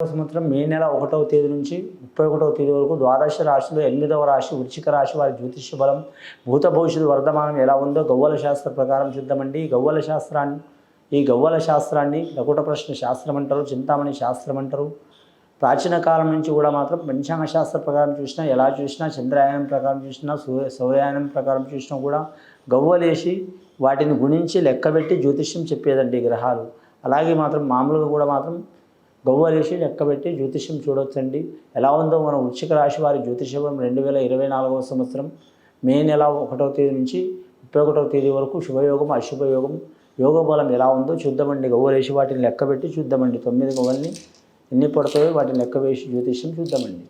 సంవత్సరం మే నెల ఒకటవ తేదీ నుంచి ముప్పై ఒకటవ తేదీ వరకు ద్వాదశ రాశిలో ఎనిమిదవ రాశి వృచ్చిక రాశి వారి జ్యోతిష్య బలం భూత భవిష్యత్తు వర్ధమానం ఎలా ఉందో గవ్వల శాస్త్ర ప్రకారం చూద్దామండి. ఈ గవ్వల శాస్త్రాన్ని ఈ గవ్వల శాస్త్రాన్ని లకుట ప్రశ్న శాస్త్రం అంటారు చింతామణి శాస్త్రం అంటారు. ప్రాచీన కాలం నుంచి కూడా మాత్రం పంచాంగ శాస్త్ర ప్రకారం చూసినా ఎలా చూసినా చంద్రయానం ప్రకారం చూసినా సూర్య సౌర్యాయనం ప్రకారం చూసినా కూడా గవ్వలేసి వాటిని గుణించి లెక్కబెట్టి జ్యోతిష్యం చెప్పేదండి ఈ గ్రహాలు. అలాగే మాత్రం మామూలుగా కూడా మాత్రం గవ్వలేసి లెక్కబెట్టి జ్యోతిష్యం చూడొచ్చండి. ఎలా ఉందో మనం వృశ్చిక రాశి వారి జ్యోతిష్యం రెండు వేల ఇరవై నాలుగవ సంవత్సరం మే నెల ఒకటవ తేదీ నుంచి ముప్పై ఒకటవ తేదీ వరకు శుభయోగం అశుభయోగం. యోగ బలం ఎలా ఉందో చూద్దామండి. గవ్వలేసి వాటిని లెక్కబెట్టి చూద్దామండి. తొమ్మిది గవ్వల్ని ఎన్ని పడతాయో వాటిని లెక్క వేసి జ్యోతిష్యం చూద్దామండి.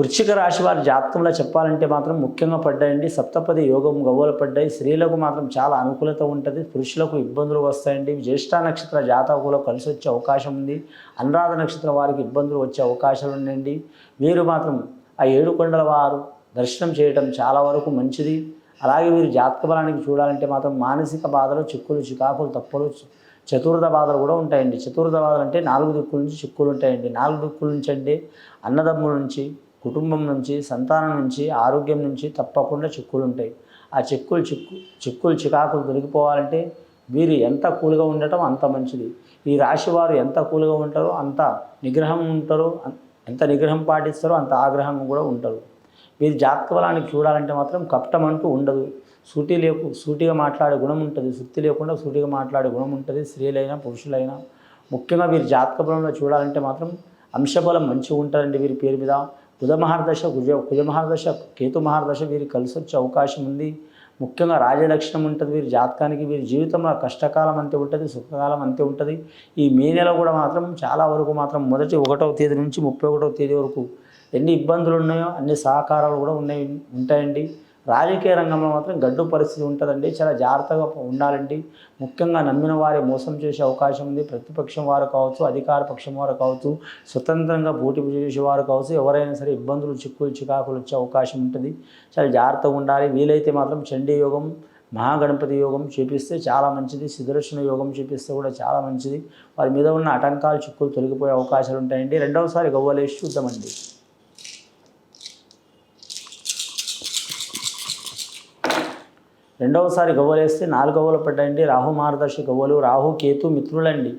వృశ్చిక రాశి వారి జాతకంలో చెప్పాలంటే మాత్రం ముఖ్యంగా పడ్డాయండి. సప్తపది యోగం గవ్వలు పడ్డాయి. స్త్రీలకు మాత్రం చాలా అనుకూలత ఉంటుంది. పురుషులకు ఇబ్బందులు వస్తాయండి. జ్యేష్ఠ నక్షత్ర జాతకులో కలిసి వచ్చే అవకాశం ఉంది. అనురాధ నక్షత్రం వారికి ఇబ్బందులు వచ్చే అవకాశాలు ఉన్నాయండి వీరు మాత్రం ఆ ఏడు కొండల వారు దర్శనం చేయడం చాలా వరకు మంచిది. అలాగే వీరు జాతక బలానికి చూడాలంటే మాత్రం మానసిక బాధలు చిక్కులు చికాకులు తప్పులు చతుర్థ బాధలు కూడా ఉంటాయండి. చతుర్థ బాధలు అంటే నాలుగు దిక్కుల నుంచి చిక్కులు ఉంటాయండి. నాలుగు దిక్కుల నుంచి అంటే అన్నదమ్ముల నుంచి కుటుంబం నుంచి సంతానం నుంచి ఆరోగ్యం నుంచి తప్పకుండా చిక్కులు ఉంటాయి. ఆ చిక్కులు చిక్కు చిక్కులు చికాకులు దొరికిపోవాలంటే వీరు ఎంత కూలుగా ఉండటం అంత మంచిది. ఈ రాశి వారు ఎంత కూలుగా ఉంటారో అంత నిగ్రహం ఉంటారో ఎంత నిగ్రహం పాటిస్తారో అంత ఆగ్రహం కూడా ఉంటారు. వీరి జాతక బలానికి చూడాలంటే మాత్రం కపటం అంటూ ఉండదు. సూటి లేకు సూటిగా మాట్లాడే గుణం ఉంటుంది. శుద్ధి లేకుండా సూటిగా మాట్లాడే గుణం ఉంటుంది. స్త్రీలైనా పురుషులైనా. ముఖ్యంగా వీరి జాతక బలంలో చూడాలంటే మాత్రం అంశబలం మంచిగా ఉంటారండి వీరి పేరు మీద. బుధ మహారదశ కుజ కుజ మహారదశ కేతు మహారదశ వీరికి కలిసి వచ్చే అవకాశం ఉంది. ముఖ్యంగా రాజలక్షణం ఉంటుంది వీరి జాతకానికి వీరి జీవితంలో కష్టకాలం అంతే ఉంటుంది సుఖకాలం అంతే ఉంటుంది. ఈ మే నెల కూడా మాత్రం చాలా వరకు మాత్రం మొదటి ఒకటవ తేదీ నుంచి ముప్పై ఒకటవ తేదీ వరకు ఎన్ని ఇబ్బందులు ఉన్నాయో అన్ని సహకారాలు కూడా ఉన్నాయి ఉంటాయండి. రాజకీయ రంగంలో మాత్రం గడ్డు పరిస్థితి ఉంటుందండి. చాలా జాగ్రత్తగా ఉండాలండి. ముఖ్యంగా నమ్మిన వారే మోసం చేసే అవకాశం ఉంది. ప్రతిపక్షం వారు కావచ్చు అధికార పక్షం వారు కావచ్చు స్వతంత్రంగా పోటీ చేసేవారు కావచ్చు ఎవరైనా సరే ఇబ్బందులు చిక్కులు చికాకులు వచ్చే అవకాశం ఉంటుంది. చాలా జాగ్రత్తగా ఉండాలి. వీలైతే మాత్రం చండీ యోగం మహాగణపతి యోగం చూపిస్తే చాలా మంచిది. సుదర్శన యోగం చూపిస్తే కూడా చాలా మంచిది. వారి మీద ఉన్న ఆటంకాలు చిక్కులు తొలగిపోయే అవకాశాలు ఉంటాయండి. రెండవసారి గవ్వలేసి చూద్దామండి. రెండవసారి గవ్వలేస్తే నాలుగు గవ్వలు పడ్డాయండి. రాహు మార్గదర్శి గవ్వలు రాహు కేతు మిత్రులండి.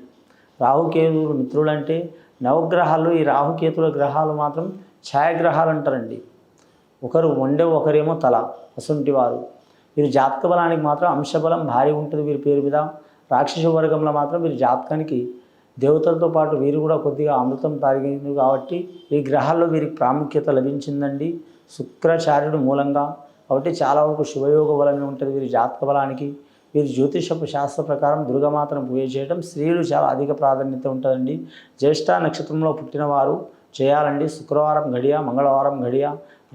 రాహుకేతువులు మిత్రులంటే నవగ్రహాలు ఈ రాహు కేతుల గ్రహాలు మాత్రం ఛాయాగ్రహాలు అంటారండి. ఒకరు వండే ఒకరేమో తల అసంటి వారు వీరి జాతక బలానికి మాత్రం అంశబలం భారీ ఉంటుంది వీరి పేరు మీద. రాక్షస వర్గంలో మాత్రం వీరి జాతకానికి దేవతలతో పాటు వీరు కూడా కొద్దిగా అమృతం తాగింది కాబట్టి ఈ గ్రహాల్లో వీరికి ప్రాముఖ్యత లభించిందండి. శుక్రాచార్యుడు మూలంగా కాబట్టి చాలా వరకు శుభయోగ బలమే ఉంటుంది వీరి జాతక బలానికి. వీరి జ్యోతిషపు శాస్త్ర ప్రకారం దుర్గమాతను పూజ చేయడం స్త్రీలు చాలా అధిక ప్రాధాన్యత ఉంటుందండి. జ్యేష్ఠ నక్షత్రంలో పుట్టినవారు చేయాలండి. శుక్రవారం గడియ మంగళవారం గడియ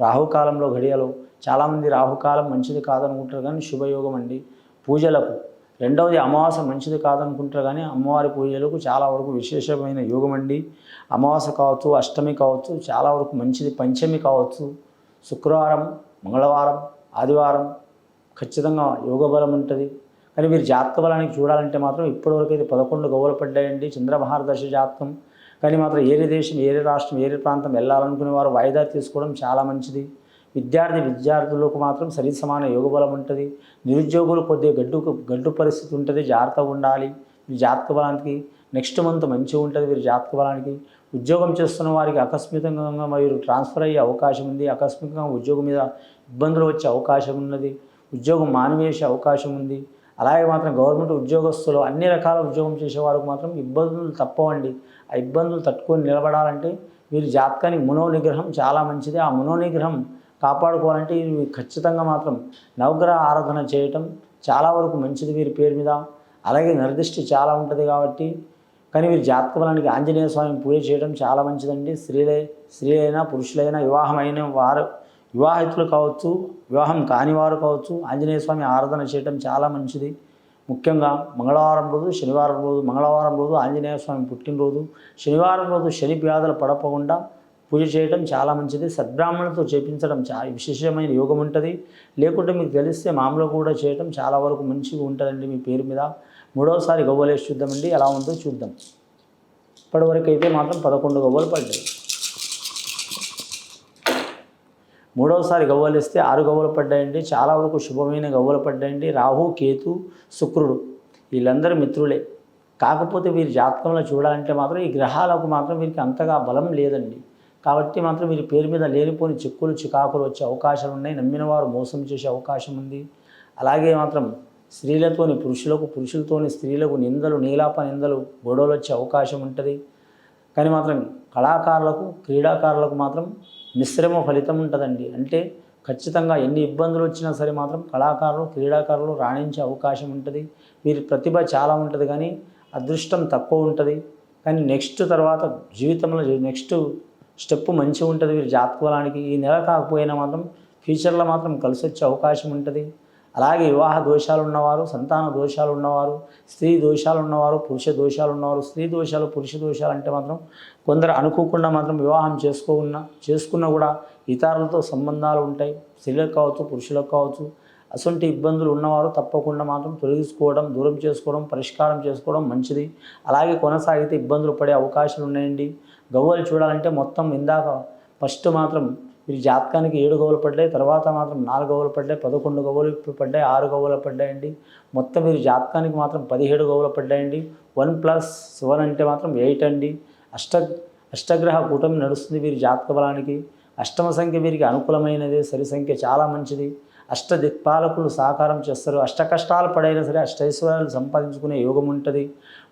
రాహుకాలంలో గడియలో చాలామంది రాహుకాలం మంచిది కాదనుకుంటారు కానీ శుభయోగం అండి. పూజలకు రెండవది అమావాస మంచిది కాదనుకుంటారు కానీ అమ్మవారి పూజలకు చాలా వరకు విశేషమైన యోగం అండి. అమావాస కావచ్చు అష్టమి కావచ్చు చాలా వరకు మంచిది పంచమి కావచ్చు. శుక్రవారం మంగళవారం ఆదివారం ఖచ్చితంగా యోగ బలం ఉంటుంది. కానీ మీరు జాతక బలానికి చూడాలంటే మాత్రం ఇప్పటివరకు అయితే పదకొండు గవ్వలు పడ్డాయండి. చంద్రమహారదర్శ జాతకం. కానీ మాత్రం ఏరే దేశం ఏరే రాష్ట్రం ఏరే ప్రాంతం వెళ్ళాలనుకునే వారు వాయిదా తీసుకోవడం చాలా మంచిది. విద్యార్థి విద్యార్థులకు మాత్రం సరి సమాన యోగ బలం ఉంటుంది. నిరుద్యోగులు కొద్దిగా గడ్డు గడ్డు పరిస్థితి ఉంటుంది. జాగ్రత్తగా ఉండాలి. ఈ జాతక బలానికి నెక్స్ట్ మంత్ మంచిగా ఉంటుంది. వీరి జాతక బలానికి ఉద్యోగం చేస్తున్న వారికి ఆకస్మికంగా మీరు ట్రాన్స్ఫర్ అయ్యే అవకాశం ఉంది. ఆకస్మికంగా ఉద్యోగం మీద ఇబ్బందులు వచ్చే అవకాశం ఉన్నది. ఉద్యోగం మానివేసే అవకాశం ఉంది. అలాగే మాత్రం గవర్నమెంట్ ఉద్యోగస్తులు అన్ని రకాల ఉద్యోగం చేసే వారికి మాత్రం ఇబ్బందులు తప్పవండి. ఆ ఇబ్బందులు తట్టుకొని నిలబడాలంటే వీరి జాతకానికి మనోనిగ్రహం చాలా మంచిది. ఆ మనోనిగ్రహం కాపాడుకోవాలంటే ఇవి ఖచ్చితంగా మాత్రం నవగ్రహ ఆరాధన చేయటం చాలా వరకు మంచిది వీరి పేరు మీద. అలాగే నిర్దిష్టి చాలా ఉంటుంది కాబట్టి కానీ మీరు జాతక బలానికి ఆంజనేయ స్వామి పూజ చేయడం చాలా మంచిదండి. స్త్రీలే స్త్రీలైనా పురుషులైనా వివాహమైన వారు వివాహితులు కావచ్చు వివాహం కాని వారు కావచ్చు ఆంజనేయ స్వామి ఆరాధన చేయడం చాలా మంచిది. ముఖ్యంగా మంగళవారం రోజు శనివారం రోజు మంగళవారం రోజు ఆంజనేయ స్వామి పుట్టినరోజు శనివారం రోజు శని వ్యాధులు పడకుండా పూజ చేయడం చాలా మంచిది. సద్బ్రాహ్మణులతో చేపించడం చాలా విశేషమైన యోగం ఉంటుంది. లేకుంటే మీకు తెలిస్తే మామూలుగా కూడా చేయడం చాలా వరకు మంచిగా ఉంటుందండి మీ పేరు మీద. మూడవసారి గవ్వలేసి చూద్దామండి. ఎలా ఉందో చూద్దాం. ఇప్పటివరకు అయితే మాత్రం పదకొండు గవ్వలు పడ్డాయి. మూడవసారి గవ్వలు ఇస్తే ఆరు గవ్వలు పడ్డాయండి. చాలా వరకు శుభమైన గవ్వలు పడ్డాయండి. రాహు కేతు శుక్రుడు వీళ్ళందరూ మిత్రులే. కాకపోతే వీరి జాతకంలో చూడాలంటే మాత్రం ఈ గ్రహాలకు మాత్రం వీరికి అంతగా బలం లేదండి. కాబట్టి మాత్రం వీరి పేరు మీద లేనిపోని చిక్కులు చికాకులు వచ్చే అవకాశాలు ఉన్నాయి. నమ్మిన వారు మోసం చేసే అవకాశం ఉంది. అలాగే మాత్రం స్త్రీలతోని పురుషులకు పురుషులతోని స్త్రీలకు నిందలు నీలాప నిందలు గొడవలు వచ్చే అవకాశం ఉంటుంది. కానీ మాత్రం కళాకారులకు క్రీడాకారులకు మాత్రం మిశ్రమ ఫలితం ఉంటుందండి. అంటే ఖచ్చితంగా ఎన్ని ఇబ్బందులు వచ్చినా సరే మాత్రం కళాకారులు క్రీడాకారులు రాణించే అవకాశం ఉంటుంది. వీరి ప్రతిభ చాలా ఉంటుంది కానీ అదృష్టం తక్కువ ఉంటుంది. కానీ నెక్స్ట్ తర్వాత జీవితంలో నెక్స్ట్ స్టెప్ మంచిగా ఉంటుంది. వీరి జాతకబలానికి ఈ నెల కాకపోయినా మాత్రం ఫ్యూచర్లో మాత్రం కలిసి వచ్చే అవకాశం ఉంటుంది. అలాగే వివాహ దోషాలు ఉన్నవారు సంతాన దోషాలు ఉన్నవారు స్త్రీ దోషాలు ఉన్నవారు పురుష దోషాలు ఉన్నవారు స్త్రీ దోషాలు పురుష దోషాలు అంటే మాత్రం కొందరు అనుకోకుండా మాత్రం వివాహం చేసుకోకున్నా చేసుకున్నా కూడా ఇతరులతో సంబంధాలు ఉంటాయి. స్త్రీలకు కావచ్చు పురుషులకు కావచ్చు అసొంటి ఇబ్బందులు ఉన్నవారు తప్పకుండా మాత్రం తొలగించుకోవడం దూరం చేసుకోవడం పరిష్కారం చేసుకోవడం మంచిది. అలాగే కొనసాగితే ఇబ్బందులు పడే అవకాశాలు ఉన్నాయండి. గవ్వలు చూడాలంటే మొత్తం ఇందాక ఫస్ట్ మాత్రం వీరి జాతకానికి ఏడు గవ్వలు పడ్డాయి తర్వాత మాత్రం నాలుగు గవ్వలు పడ్డాయి పదకొండు గవ్వలు పడ్డాయి ఆరు గవ్వలు పడ్డాయండి. మొత్తం వీరి జాతకానికి మాత్రం పదిహేడు గవ్వలు పడ్డాయండి. వన్ ప్లస్ వన్ అంటే మాత్రం ఎయిట్ అండి. అష్ట అష్టగ్రహ కూటమి నడుస్తుంది వీరి జాతక బలానికి. అష్టమ సంఖ్య వీరికి అనుకూలమైనది సరి సంఖ్య చాలా మంచిది. అష్ట దిక్పాలకులు సహకారం చేస్తారు. అష్ట కష్టాలు పడైనా సరే అష్టైశ్వర్యాలు సంపాదించుకునే యోగం ఉంటుంది.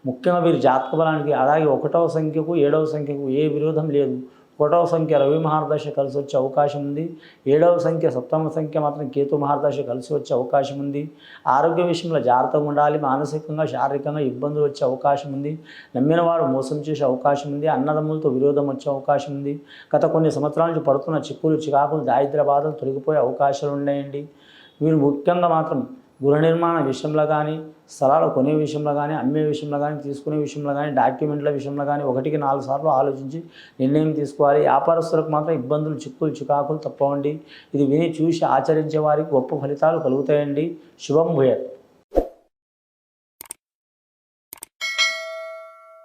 ముఖ్యంగా వీరి జాతక బలానికి అలాగే ఒకటవ సంఖ్యకు ఏడవ సంఖ్యకు ఏ విరోధం లేదు. ఒకటవ సంఖ్య రవి మహారదశ కలిసి వచ్చే అవకాశం ఉంది. ఏడవ సంఖ్య సప్తమ సంఖ్య మాత్రం కేతు మహారదశ కలిసి వచ్చే అవకాశం ఉంది. ఆరోగ్య విషయంలో జాగ్రత్తగా ఉండాలి. మానసికంగా శారీరకంగా ఇబ్బందులు వచ్చే అవకాశం ఉంది. నమ్మిన వారు మోసం చేసే అవకాశం ఉంది. అన్నదమ్ములతో విరోధం వచ్చే అవకాశం ఉంది. గత కొన్ని సంవత్సరాల నుంచి పడుతున్న చిక్కులు చికాకులు దారిద్ర బాధలు తొలగిపోయే అవకాశాలు ఉన్నాయండి. వీరు ముఖ్యంగా మాత్రం గృహ నిర్మాణ విషయంలో కానీ స్థలాలు కొనే విషయంలో కానీ అమ్మే విషయంలో కానీ తీసుకునే విషయంలో కానీ డాక్యుమెంట్ల విషయంలో కానీ ఒకటికి నాలుగు సార్లు ఆలోచించి నిర్ణయం తీసుకోవాలి. వ్యాపారస్తులకు మాత్రం ఇబ్బందులు చిక్కులు చికాకులు తప్పవండి. ఇది విని చూసి ఆచరించే వారికి గొప్ప ఫలితాలు కలుగుతాయండి. శుభం భూయత్.